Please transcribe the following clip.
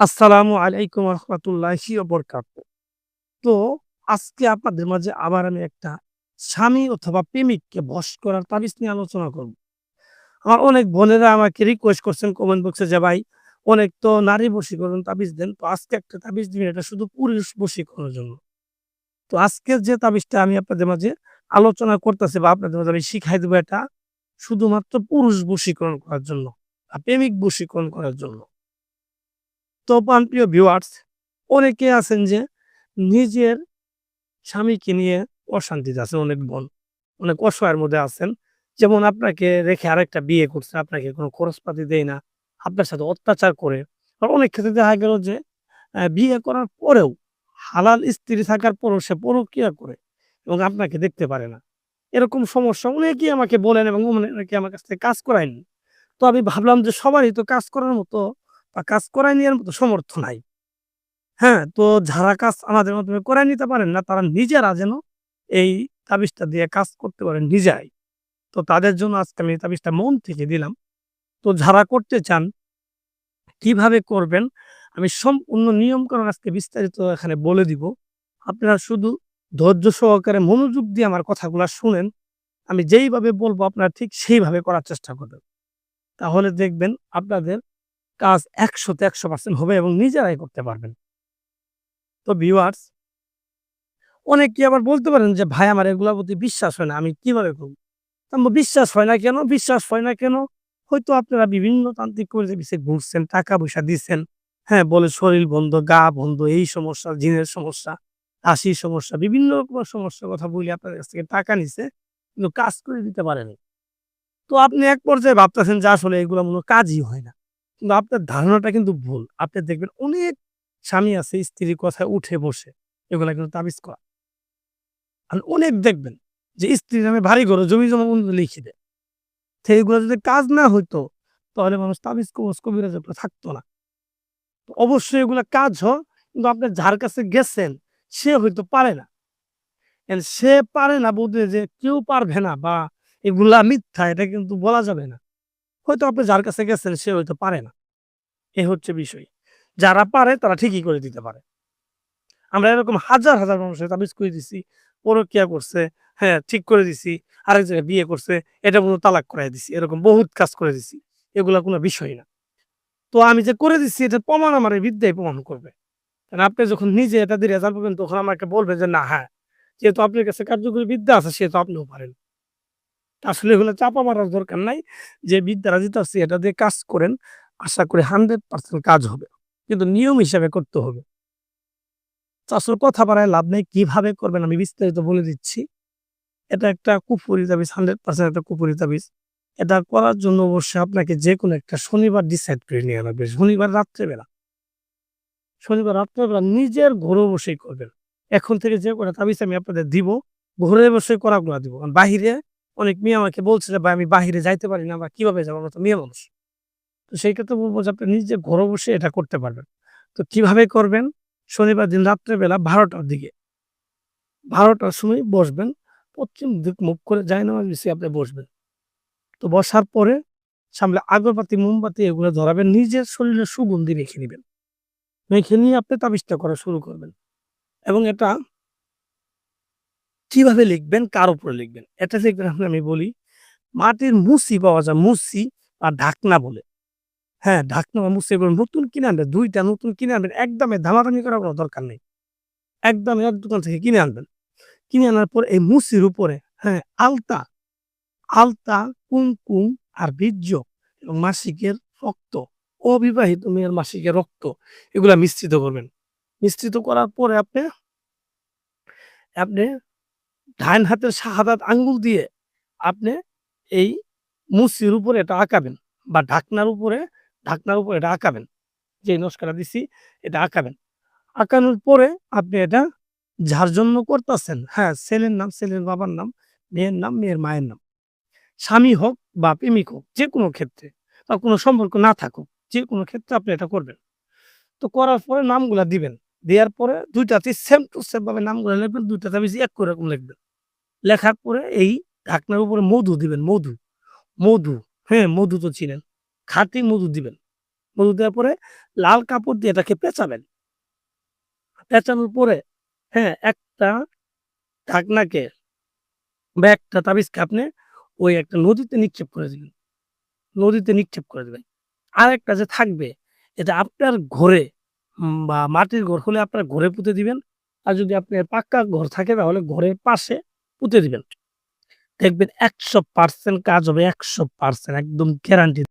আসসালামু আলাইকুম রহমতুল্লাহি বরকাত তো আজকে আপনাদের মাঝে আবার আমি একটা স্বামী অথবা প্রেমিককে বশ করার তাবিজ নিয়ে আলোচনা করব। আমার অনেক বোনেরা আমাকে রিকোয়েস্ট করছেন কমেন্ট বক্সে যে, ভাই, অনেক তো নারী বশীকরণ তাবিজ দেন, তো আজকে একটা তাবিজ দিবেন, এটা শুধু পুরুষ বশীকরণের জন্য। তো আজকের যে তাবিজটা আমি আপনাদের মাঝে আলোচনা করতেছি বা আপনাদের মাঝে আমি শিখাই দেবো, এটা শুধুমাত্র পুরুষ বশীকরণ করার জন্য প্রেমিক বশীকরণ করার জন্য। তো প্রিয় ভিউয়ার্স অনেকে আছেন যে নিজের স্বামীকে নিয়ে অশান্তিতে আছেন, অনেক বোন, অনেক অসহায়ের মধ্যে আছেন। যেমন আপনাকে রেখে আরেকটা বিয়ে করছে, আপনাকে কোনো খরচপাতি দেয় না, আপনার সাথে অত্যাচার করে। আর অনেক ক্ষেত্রে দেখা গেল যে বিয়ে করার পরেও হালাল স্ত্রী থাকার পরেও সে পরকিয়া করে এবং আপনাকে দেখতে পারে না। এরকম সমস্যা অনেকেই আমাকে বলেন এবং অনেকে আমার কাছ থেকে কাজ করায়নি। তো আমি ভাবলাম যে সবারই তো কাজ করার মতো বা কাজ করায় নেওয়ার মতো সমর্থ নাই। হ্যাঁ তো যারা কাজ আমাদের মাধ্যমে করায় নিতে পারেন না, তারা নিজেরা যেন এই তাবিজটা দিয়ে কাজ করতে পারেন নিজেরাই। তো তাদের জন্য আজকে আমি তাবিজটা মন থেকে দিলাম। তো যারা করতে চান, কীভাবে করবেন, আমি সম্পূর্ণ নিয়মকরণ আজকে বিস্তারিত এখানে বলে দিব। আপনারা শুধু ধৈর্য সহকারে মনোযোগ দিয়ে আমার কথাগুলো শুনেন। আমি যেইভাবে বলব, আপনারা ঠিক সেইভাবে করার চেষ্টা করবেন। তাহলে দেখবেন আপনাদের কাজ একশোতে একশো পার্সেন্ট হবে এবং নিজেরাই করতে পারবেন। তো ভিউয়ার্স অনেকে আবার বলতে পারেন যে, ভাই, আমার এগুলোর প্রতি বিশ্বাস হয় না, আমি কীভাবে করব? বিশ্বাস হয় না কেন? বিশ্বাস হয় না কেন? হয়তো আপনারা বিভিন্ন তান্ত্রিক করে বিষয়ে ঘুরছেন টাকা পয়সা দিচ্ছেন হ্যাঁ বলে শরীর বন্ধ, গা বন্ধ, এই সমস্যা, জিনের সমস্যা, হাসির সমস্যা, বিভিন্ন রকমের সমস্যার কথা বলি আপনাদের কাছ থেকে টাকা নিছে, কিন্তু কাজ করে দিতে পারেনি। তো আপনি এক পর্যায়ে ভাবতেছেন যে, আসলে এগুলো মনে কাজই হয় না। কিন্তু আপনার ধারণাটা কিন্তু ভুল। আপনি দেখবেন অনেক স্বামী আছে, স্ত্রীর কথায় উঠে বসে এগুলা কিন্তু তাবিজ করা। আর অনেক দেখবেন যে স্ত্রী নামে ভারী করে জমি জমা বন্ধু লিখে দেয়। তো এগুলো যদি কাজ না হইতো, তাহলে মানুষ তাবিজ কবজ, কবিরাজ থাকতো না। অবশ্যই এগুলা কাজ হয় কিন্তু আপনি যার কাছে গেছেন, সে হয়তো পারে না। সে পারে না বলতে যে কেউ পারবে না বা এগুলা মিথ্যা, এটা কিন্তু বলা যাবে না। হয়তো আপনি যার কাছে গেছেন, সে হয়তো পারে না। এ হচ্ছে বিষয়। যারা পারে, তারা ঠিকই করে দিতে পারে। আমরা এরকম হাজার হাজার মানুষের তাবিজ করে দিছি, পরকিয়া করছে হ্যাঁ ঠিক করে দিছি, আরেক জায়গায় বিয়ে করছে, এটা কোনো তালাক করাই দিছি, এরকম বহুত কাজ করে দিছি। এগুলা কোনো বিষয় না। তো আমি যে করে দিচ্ছি এটা প্রমাণ আমার এই বিদ্যায় প্রমাণ করবে। কারণ আপনি যখন নিজে এটা দিয়ে রেজাল্ট পাবেন, তখন আমাকে বলবে যে, না হ্যাঁ যেহেতু আপনার কাছে কার্যকরী বিদ্যা আছে, সেহেতু আপনিও পারেন। আসলে এগুলো চাপা মারার দরকার নাই। যে বিদ্যারা আসছে এটা দিয়ে কাজ করেন, আশা করি হান্ড্রেড পার্সেন্ট কাজ হবে। কিন্তু নিয়ম হিসাবে করতে হবে। তো আসলে কথা বাড়ায় লাভ নেই, কীভাবে করবেন আমি বিস্তারিত বলে দিচ্ছি। এটা একটা কুপুরি তাবিজ, হান্ড্রেড পার্সেন্ট একটা কুপুরি তাবিজ। এটা করার জন্য অবশ্যই আপনাকে যে কোনো একটা শনিবার ডিসাইড করে নিয়ে লাগবে শনিবার রাত্রেবেলা। শনিবার রাত্রেবেলা নিজের ঘরে বসেই করবেন। এখন থেকে যে কটা তাবিজ আমি আপনাদের দিব, ঘরে বসে করাগুলো দিব। কারণ বাহিরে অনেক মেয়ে আমাকে বলছে যে, ভাই, আমি বাহিরে যাইতে পারি না, বা কীভাবে যাব আমরা তো? মেয়ে মানুষ। তো সেই ক্ষেত্রে বলব যে, আপনি নিজে ঘরে বসে এটা করতে পারবেন। তো কীভাবে করবেন? শনিবার দিন রাত্রেবেলা বারোটার দিকে। বারোটার সময় বসবেন। পশ্চিম দিক মুখ করে যায় না বেশি আপনি বসবেন। তো বসার পরে সামনে আগরবাতি, মোমবাতি এগুলো ধরাবেন। নিজের শরীরে সুগন্ধি রেখে নেবেন। মেখে নিয়ে আপনি তাবিজটা করা শুরু করবেন। এবং এটা কীভাবে লিখবেন, কার উপরে লিখবেন? এটা আপনি আমি বলি, মাটির মুসি পাওয়া যায়, মুসি আর ঢাকনা বলে। হ্যাঁ ঢাকনা বা মুসি এগুলো নতুন কিনে আনবেন, দুইটা নতুন কিনে আনবেন একদমে ধামাধামি করার কোনো দরকার নেই। একদম এক দোকান থেকে কিনে আনবেন। কিনে আনার পর এই মুসির উপরে হ্যাঁ আলতা আলতা, কুমকুম আর বীর্য এবং মাসিকের রক্ত, অবিবাহিত মেয়ের মাসিকের রক্ত, এগুলা মিশ্রিত করবেন। মিশ্রিত করার পরে আপনি আপনি ডাইন হাতের শাহাদাত আঙ্গুল দিয়ে আপনি এই মুসির উপরে এটা আঁকাবেন বা ঢাকনার উপরে ঢাকনার উপরে এটা আঁকাবেন। যে নস্কারা দিছি, এটা আঁকাবেন। আঁকানোর পরে আপনি এটা যার জন্য করতেছেন হ্যাঁ ছেলের নাম, ছেলের বাবার নাম, মেয়ের নাম, মেয়ের মায়ের নাম। স্বামী হোক বা প্রেমিক হোক, যে কোনো ক্ষেত্রে বা কোনো সম্পর্ক না থাকুক, যে কোনো ক্ষেত্রে আপনি এটা করবেন। তো করার পরে নামগুলা দিবেন। দেওয়ার পরে দুইটাতে সেম টু সেম ভাবে নামগুলো লিখবেন, দুইটাতে বেশি এক করে লিখবেন। লেখার পরে এই ঢাকনার উপরে মধু দিবেন মধু মধু হ্যাঁ মধু তো চিনেন খাঁটি মধু দিবেন মধু দেওয়ার পরে লাল কাপড় দিয়ে এটাকে পেঁচাবেন। পেঁচানোর পরে হ্যাঁ, একটা ঢাকনাকে বা একটা তাবিজকে আপনি ওই একটা নদীতে নিক্ষেপ করে দিবেন। নদীতে নিক্ষেপ করে দেবেন আর একটা যে থাকবে এটা আপনার ঘরে বা মাটির ঘর হলে আপনার ঘরে পুঁতে দিবেন। আর যদি আপনার পাক্কা ঘর থাকে তাহলে ঘরের পাশে পুঁতে দিবেন। দেখবেন ১০০% কাজ হবে ১০০% একদম গ্যারান্টি